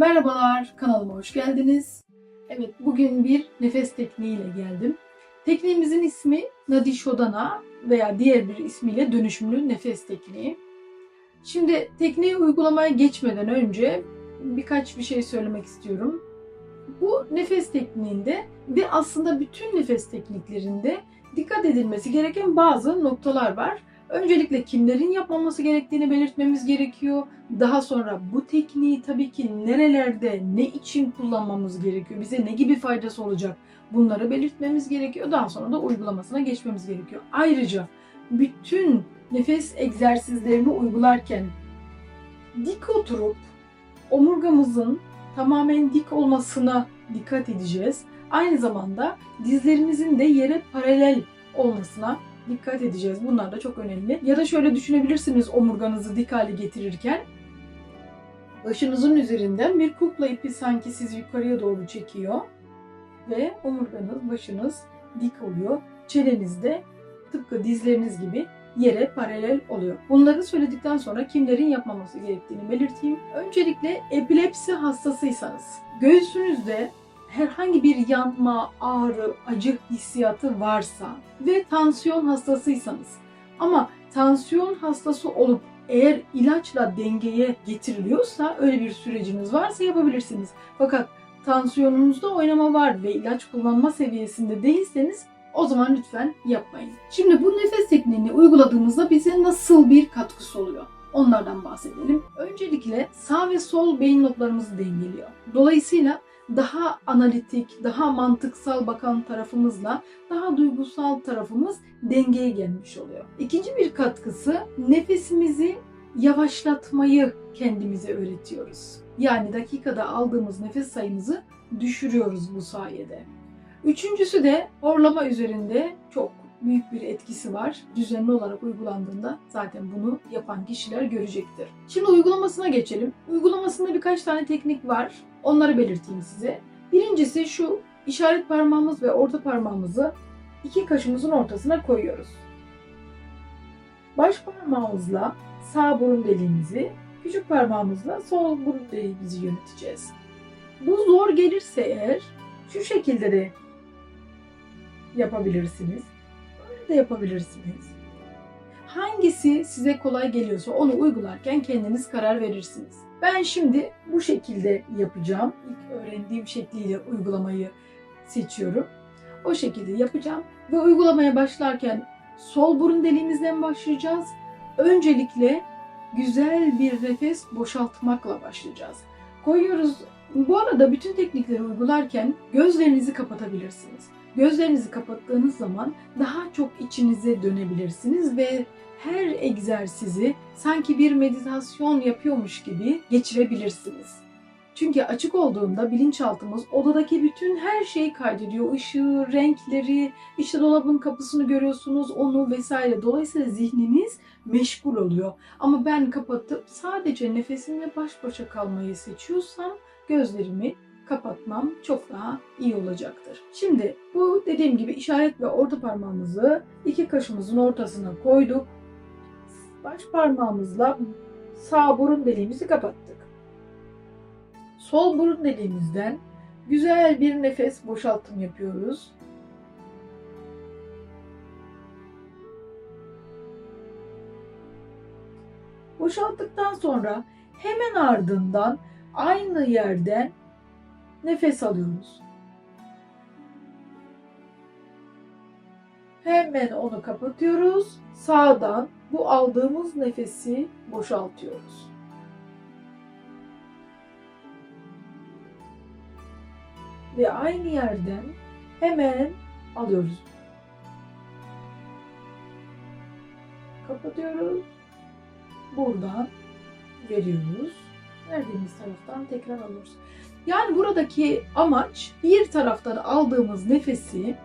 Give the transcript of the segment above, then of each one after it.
Merhabalar, kanalıma hoş geldiniz. Evet, bugün bir nefes tekniğiyle geldim. Tekniğimizin ismi Nadi Shodhana veya diğer bir ismiyle dönüşümlü nefes tekniği. Şimdi tekniği uygulamaya geçmeden önce birkaç bir şey söylemek istiyorum. Bu nefes tekniğinde ve aslında bütün nefes tekniklerinde dikkat edilmesi gereken bazı noktalar var. Öncelikle kimlerin yapmaması gerektiğini belirtmemiz gerekiyor. Daha sonra bu tekniği tabii ki nerelerde, ne için kullanmamız gerekiyor, bize ne gibi faydası olacak bunları belirtmemiz gerekiyor. Daha sonra da uygulamasına geçmemiz gerekiyor. Ayrıca bütün nefes egzersizlerini uygularken dik oturup omurgamızın tamamen dik olmasına dikkat edeceğiz. Aynı zamanda dizlerimizin de yere paralel olmasına dikkat edeceğiz. Bunlar da çok önemli. Ya da şöyle düşünebilirsiniz omurganızı dik hale getirirken. Başınızın üzerinden bir kukla ipi sanki sizi yukarıya doğru çekiyor. Ve omurganız, başınız dik oluyor. Çeneniz de tıpkı dizleriniz gibi yere paralel oluyor. Bunları söyledikten sonra kimlerin yapmaması gerektiğini belirteyim. Öncelikle epilepsi hastasıysanız göğsünüzde herhangi bir yanma, ağrı, acı hissiyatı varsa ve tansiyon hastasıysanız ama tansiyon hastası olup eğer ilaçla dengeye getiriliyorsa öyle bir süreciniz varsa yapabilirsiniz. Fakat tansiyonunuzda oynama var ve ilaç kullanma seviyesinde değilseniz o zaman lütfen yapmayın. Şimdi bu nefes tekniğini uyguladığımızda bize nasıl bir katkısı oluyor? Onlardan bahsedelim. Öncelikle sağ ve sol beyin loblarımızı dengeliyor. Dolayısıyla daha analitik, daha mantıksal bakan tarafımızla daha duygusal tarafımız dengeye gelmiş oluyor. İkinci bir katkısı nefesimizi yavaşlatmayı kendimize öğretiyoruz. Yani dakikada aldığımız nefes sayımızı düşürüyoruz bu sayede. Üçüncüsü de horlama üzerinde çok büyük bir etkisi var. Düzenli olarak uygulandığında zaten bunu yapan kişiler görecektir. Şimdi uygulamasına geçelim. Uygulamasında birkaç tane teknik var. Onları belirteyim size. Birincisi şu işaret parmağımız ve orta parmağımızı iki kaşımızın ortasına koyuyoruz. Baş parmağımızla sağ burun deliğimizi, küçük parmağımızla sol burun deliğimizi yöneteceğiz. Bu zor gelirse eğer şu şekilde de yapabilirsiniz. De yapabilirsiniz. Hangisi size kolay geliyorsa onu uygularken kendiniz karar verirsiniz. Ben şimdi bu şekilde yapacağım. İlk öğrendiğim şekliyle uygulamayı seçiyorum. O şekilde yapacağım ve uygulamaya başlarken sol burun deliğimizden başlayacağız. Öncelikle güzel bir nefes boşaltmakla başlayacağız. Koyuyoruz. Bu arada bütün teknikleri uygularken gözlerinizi kapatabilirsiniz. Gözlerinizi kapattığınız zaman daha çok içinize dönebilirsiniz ve her egzersizi sanki bir meditasyon yapıyormuş gibi geçirebilirsiniz. Çünkü açık olduğunda bilinçaltımız odadaki bütün her şeyi kaydediyor. Işığı, renkleri, işte dolabın kapısını görüyorsunuz, onu vesaire. Dolayısıyla zihniniz meşgul oluyor. Ama ben kapatıp sadece nefesimle baş başa kalmayı seçiyorsam gözlerimi kapatmam çok daha iyi olacaktır. Şimdi bu dediğim gibi işaret ve orta parmağımızı iki kaşımızın ortasına koyduk. Baş parmağımızla sağ burun deliğimizi kapattık. Sol burun deliğimizden güzel bir nefes boşaltım yapıyoruz. Boşalttıktan sonra hemen ardından aynı yerden nefes alıyoruz. Hemen onu kapatıyoruz. Sağdan bu aldığımız nefesi boşaltıyoruz. Ve aynı yerden hemen alıyoruz. Kapatıyoruz. Buradan veriyoruz. Verdiğimiz taraftan tekrar alıyoruz. Yani buradaki amaç bir taraftan aldığımız nefesi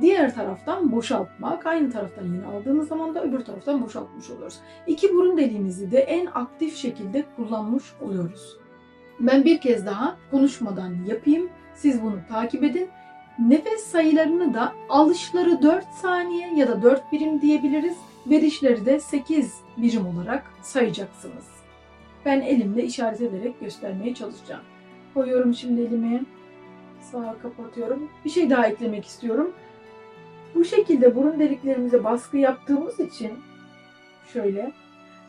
diğer taraftan boşaltmak. Aynı taraftan yine aldığımız zaman da öbür taraftan boşaltmış oluyoruz. İki burun deliğimizi de en aktif şekilde kullanmış oluyoruz. Ben bir kez daha konuşmadan yapayım. Siz bunu takip edin. Nefes sayılarını da alışları 4 saniye ya da 4 birim diyebiliriz. Verişleri de 8 birim olarak sayacaksınız. Ben elimle işaret ederek göstermeye çalışacağım. koyuyorum şimdi elimi. Sağa kapatıyorum. Bir şey daha eklemek istiyorum. Bu şekilde burun deliklerimize baskı yaptığımız için şöyle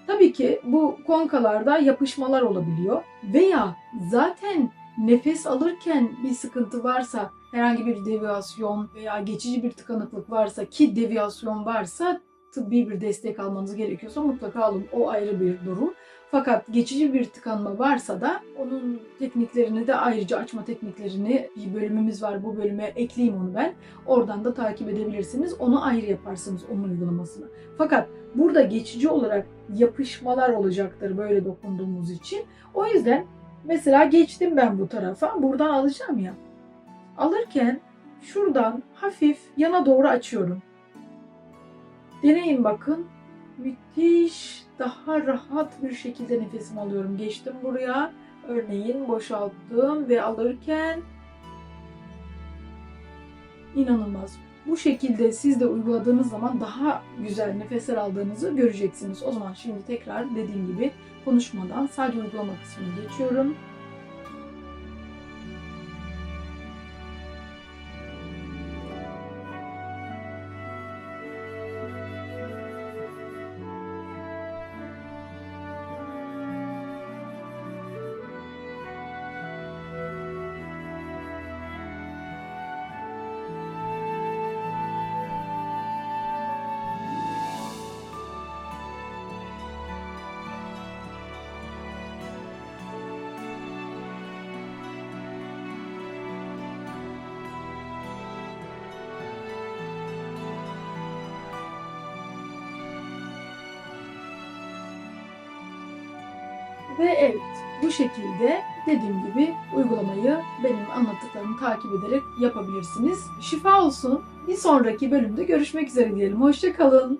tabii ki bu konkalarda yapışmalar olabiliyor veya zaten nefes alırken bir sıkıntı varsa herhangi bir deviyasyon veya geçici bir tıkanıklık varsa ki deviyasyon varsa tıbbi bir destek almanız gerekiyorsa mutlaka alın. O ayrı bir durum. Fakat geçici bir tıkanma varsa da onun tekniklerini de ayrıca açma tekniklerini bir bölümümüz var. Bu bölüme ekleyeyim onu ben. Oradan da takip edebilirsiniz. Onu ayrı yaparsınız onun uygulamasını. Fakat burada geçici olarak yapışmalar olacaktır böyle dokunduğumuz için. O yüzden mesela geçtim ben bu tarafa. Buradan alacağım ya. Alırken şuradan hafif yana doğru açıyorum. Deneyin bakın. Müthiş, daha rahat bir şekilde nefesimi alıyorum. Geçtim buraya. Örneğin boşalttım ve alırken inanılmaz. Bu şekilde siz de uyguladığınız zaman daha güzel nefesler aldığınızı göreceksiniz. O zaman şimdi tekrar dediğim gibi konuşmadan sadece uygulama kısmını geçiyorum. Ve evet bu şekilde dediğim gibi uygulamayı benim anlattıklarımı takip ederek yapabilirsiniz. Şifa olsun. Bir sonraki bölümde görüşmek üzere diyelim. Hoşçakalın.